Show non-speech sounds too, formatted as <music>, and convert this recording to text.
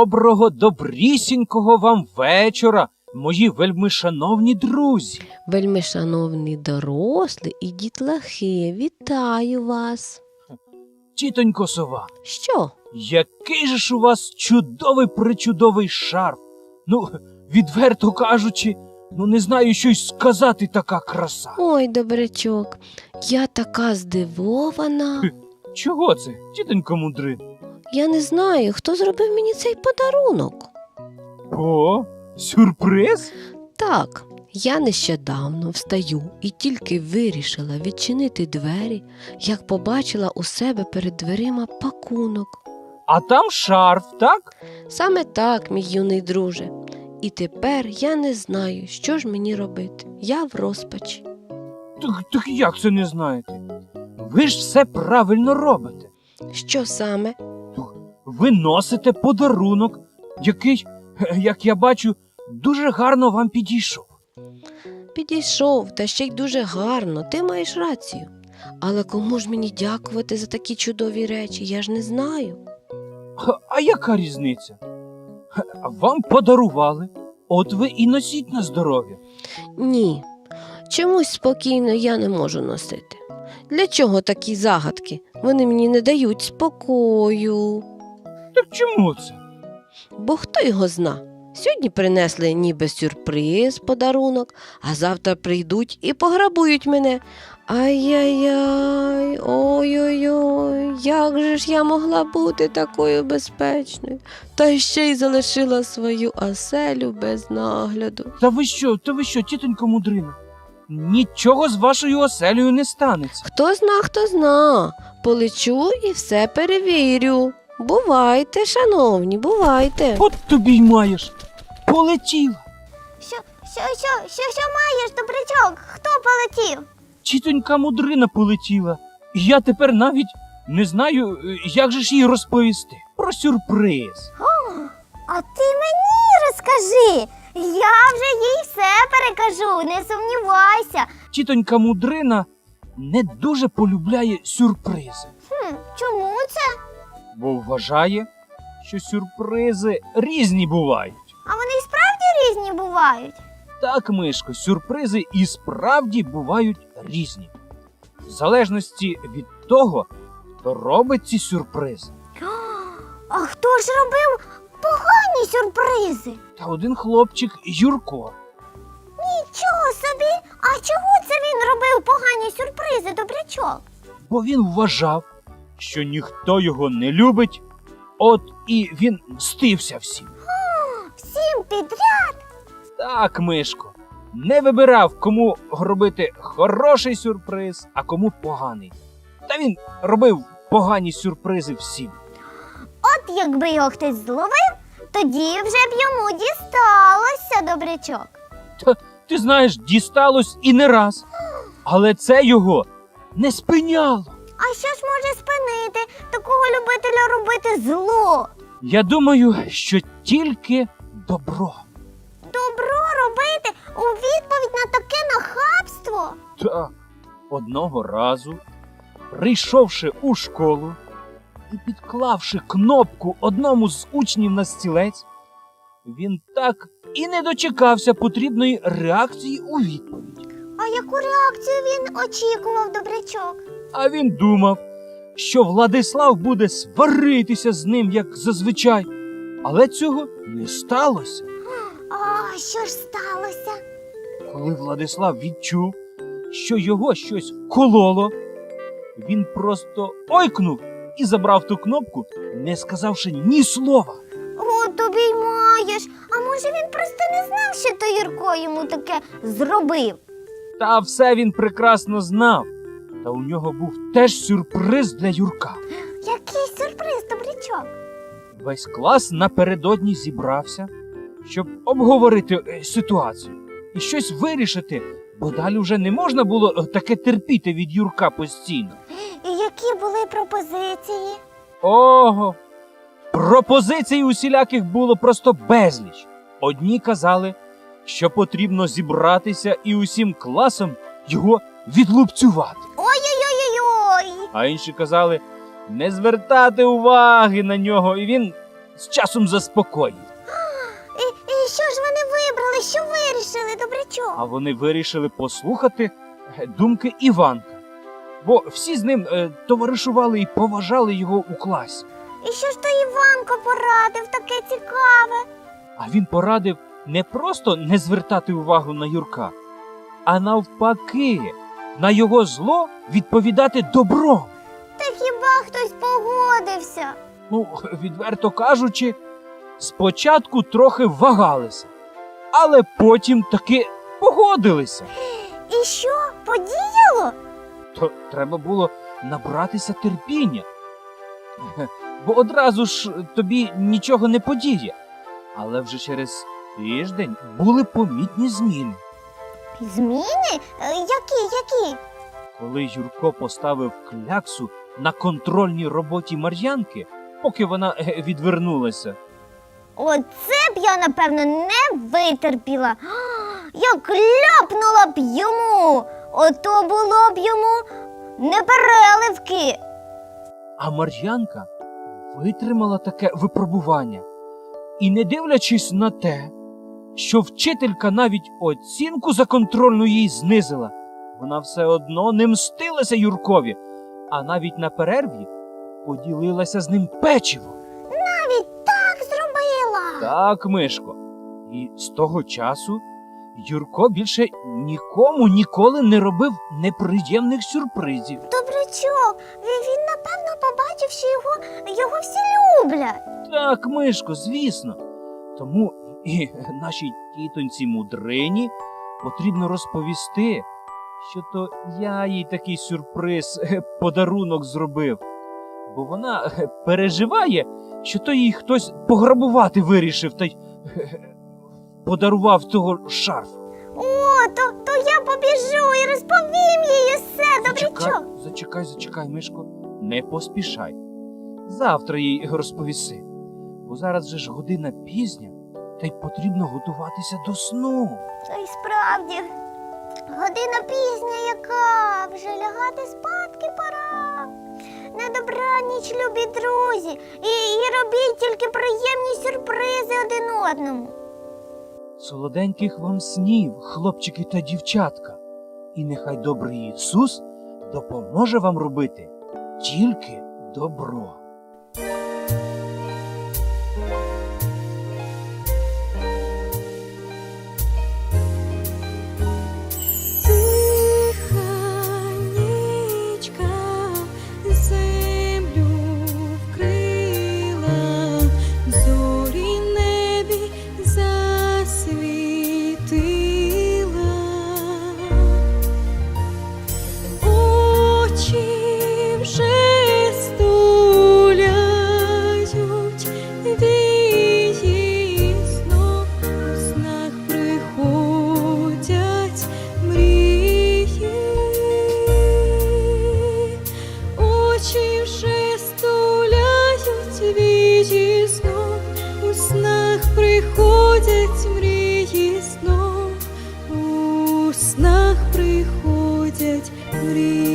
Доброго, добрісінького вам вечора, мої вельми шановні друзі. Вельми шановні дорослі і дітлахи, вітаю вас. Тітонько сова, Що? який же ж у вас чудовий причудовий шарф. Ну, відверто кажучи, ну не знаю, що й сказати така краса. Ой, добрячок, я така здивована. Чого це, тітонько мудрин? Я не знаю, хто зробив мені цей подарунок. О, сюрприз? Так, я нещодавно встаю і тільки вирішила відчинити двері, як побачила у себе перед дверима пакунок. А там шарф, так? Саме так, мій юний друже. І тепер я не знаю, що ж мені робити. Я в розпачі. Так, так як це не знаєте? Ви ж все правильно робите. Що саме? Ви носите подарунок, який, <laughs> як я бачу, дуже гарно вам підійшов. Підійшов, та ще й дуже гарно, ти маєш рацію. Але кому ж мені дякувати за такі чудові речі, я ж не знаю. А яка різниця? Вам подарували, от ви і носіть на здоров'я. Ні, чомусь спокійно я не можу носити. Для чого такі загадки? Вони мені не дають спокою. Так чому це? Бо хто його зна? Сьогодні принесли ніби сюрприз, подарунок, а завтра прийдуть і пограбують мене. Ай-яй-яй, ой-ой-ой, як же ж я могла бути такою безпечною, та ще й залишила свою оселю без нагляду. Та ви що, та ви що, тітонько мудрина? Нічого з вашою оселею не станеться. Хто зна, хто зна, полечу і все перевірю. Бувайте, шановні, бувайте. От тобі й маєш. Полетіла. Що, що, що, що, що маєш, добрячок? Хто полетів? Тітонька мудрина полетіла. І я тепер навіть не знаю, як же ж їй розповісти. Про сюрприз. О, А ти мені розкажи. Я вже їй все перекажу, не сумнівайся. Тітонька мудрина не дуже полюбляє сюрпризи, Хм, чому це? Бо вважає, що сюрпризи різні бувають. А вони й справді різні бувають. Так, Мишко, сюрпризи і справді бувають різні. В залежності від того, хто робить ці сюрпризи. А хто ж робив погані сюрпризи? Та один хлопчик Юрко. Нічого собі. А чого це він робив погані сюрпризи, добрячок? бо він вважав, що ніхто його не любить, от і він мстився всім. Всім підряд. Так, Мишко, не вибирав, кому робити хороший сюрприз, а кому поганий. Та він робив погані сюрпризи всім. От якби його хтось зловив, тоді вже б йому дісталося, добрячок. Ти знаєш, дісталось і не раз. Але це його не спиняло. А що ж може спинити такого любителя робити зло? Я думаю, що тільки добро. Добро робити у відповідь на таке нахабство? Так, одного разу, прийшовши у школу і підклавши кнопку одному з учнів на стілець, він так і не дочекався потрібної реакції у відповідь. А яку реакцію він очікував, добрячок? А він думав, що Владислав буде сваритися з ним, як зазвичай. Але цього не сталося. А що ж сталося? Коли Владислав відчув, що його щось кололо, він просто ойкнув і забрав ту кнопку, не сказавши ні слова. О, тобі й маєш. А може він просто не знав, що то Юрко йому таке зробив? Та все він прекрасно знав. Та у нього був теж сюрприз для Юрка. Який сюрприз, добрячок? Весь клас напередодні зібрався, щоб обговорити е, ситуацію і щось вирішити, бо далі вже не можна було е, таке терпіти від Юрка постійно. І які були пропозиції? Ого! Пропозицій усіляких було просто безліч. Одні казали, що потрібно зібратися і усім класом його відлупцювати. А інші казали не звертати уваги на нього, і він з часом заспокоїть. І, і що ж вони вибрали? Що вирішили, А вони вирішили послухати е, думки Іванка. Бо всі з ним е, товаришували і поважали його у класі. І що ж то Іванко порадив таке цікаве? А він порадив не просто не звертати увагу на Юрка, а навпаки, на його зло відповідати добром. Та хіба хтось погодився? Ну, відверто кажучи, спочатку трохи вагалися, але потім таки погодилися. І що, подіяло? То треба було набратися терпіння. Бо одразу ж тобі нічого не подіє. Але вже через тиждень були помітні зміни. Зміни? Е, Які, які? Коли Юрко поставив кляксу на контрольній роботі Мар'янки, поки вона е, відвернулася, Оце б я, напевно, не витерпіла. Я кляпнула б йому. Ото було б йому непереливки. а Мар'янка витримала таке випробування. І не дивлячись на те, що вчителька навіть оцінку за контрольну їй знизила, вона все одно не мстилася Юркові, а навіть на перерві поділилася з ним печиво. Навіть так зробила. Так, Мишко. І з того часу Юрко більше нікому ніколи не робив неприємних сюрпризів. Добрячок, він напевно побачив, що його, його всі люблять. Так, Мишко, звісно. Тому і <laughs> нашій тітоньці мудрині потрібно розповісти, що то я їй такий сюрприз, <laughs> подарунок зробив. Бо вона <laughs> переживає, що то їй хтось пограбувати вирішив та й подарував того шарф. О, то, то я побіжу і розповім їй усе, Зачекай, добрячок. зачекай, зачекай, Мишко, не поспішай. Завтра їй розповіси. Бо зараз же ж година пізня, та й потрібно готуватися до сну. Та й справді, година пізня яка, вже лягати спадки пора. На добраніч, любі друзі, і, і робіть тільки приємні сюрпризи один одному. Солоденьких вам снів, хлопчики та дівчатка. І нехай добрий Ісус допоможе вам робити тільки добро. beauty.